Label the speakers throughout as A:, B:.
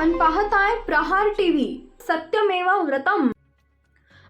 A: आपण पाहताय प्रहार टीव्ही. सत्यमेवा व्रतम.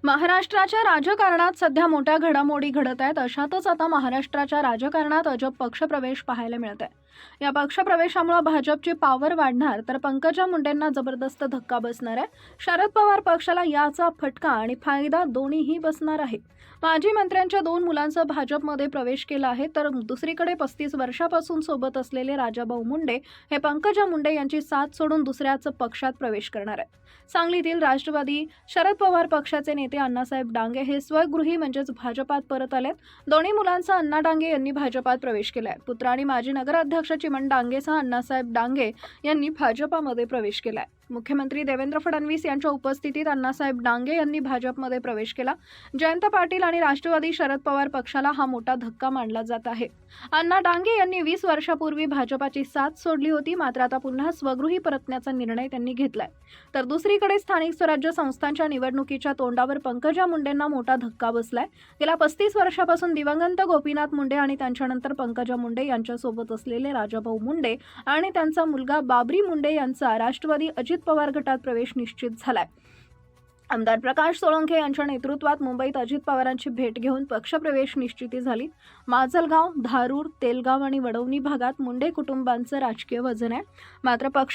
A: महाराष्ट्राच्या राजकारणात सध्या मोठ्या घडामोडी घडत आहेत. अशातच आता महाराष्ट्राच्या राजकारणात अजब पक्षप्रवेश पाहायला मिळत आहे. या पक्षप्रवेशामुळे भाजपची पावर वाढणार तर पंकजा मुंडेंना जबरदस्त धक्का बसणार आहे. शरद पवार पक्षाला याचा फटका आणि फायदा दोन्हीही बसणार आहे. माजी मंत्र्यांच्या दोन मुलांचा भाजपमध्ये प्रवेश केला आहे तर दुसरीकडे पस्तीस वर्षापासून सोबत असलेले राजाभाऊ मुंडे हे पंकजा मुंडे यांची साथ सोडून दुसऱ्याच पक्षात प्रवेश करणार आहेत. सांगलीतील राष्ट्रवादी शरद पवार पक्षाचे नेते अण्णासाहेब डांगे हे स्वगृही म्हणजेच भाजपात परत आलेत. दोन्ही मुलांचा अण्णा डांगे यांनी भाजपात प्रवेश केलाय. पुत्र आणि माजी नगराध्यक्ष चिमण डांगेसह अण्णासाहेब डांगे यांनी भाजपामध्ये प्रवेश केलाय. मुख्यमंत्री देवेंद्र फडणवीस यांच्या उपस्थितीत अण्णासाहेब डांगे यांनी भाजपमध्ये प्रवेश केला. जयंत पाटील आणि राष्ट्रवादी शरद पवार पक्षाला हा मोठा धक्का मानला जात आहे. अण्णा डांगे यांनी वीस वर्षापूर्वी भाजपाची साथ सोडली होती मात्र आता पुन्हा स्वगृही परतण्याचा निर्णय त्यांनी घेतलाय. तर दुसरीकडे स्थानिक स्वराज्य संस्थांच्या निवडणुकीच्या तोंडावर पंकजा मुंडेंना मोठा धक्का बसलाय. गेल्या पस्तीस वर्षापासून दिवंगत गोपीनाथ मुंडे आणि त्यांच्यानंतर पंकजा मुंडे यांच्यासोबत असलेले राजाभाऊ मुंडे आणि त्यांचा मुलगा बाबरी मुंडे यांचा राष्ट्रवादी अजित पवार गटात प्रवेश निश्चित झालाय. आमदार प्रकाश सोळंके यांच्या नेतृत्वात मुंबईत अजित पवारांची भेट घेऊन पक्षप्रवेश निश्चिती झाली. माजलगाव धारूर तेलगाव आणि वडवणी भागात मुंडे कुटुंबांचं राजकीय वजन आहे. मात्र पक्ष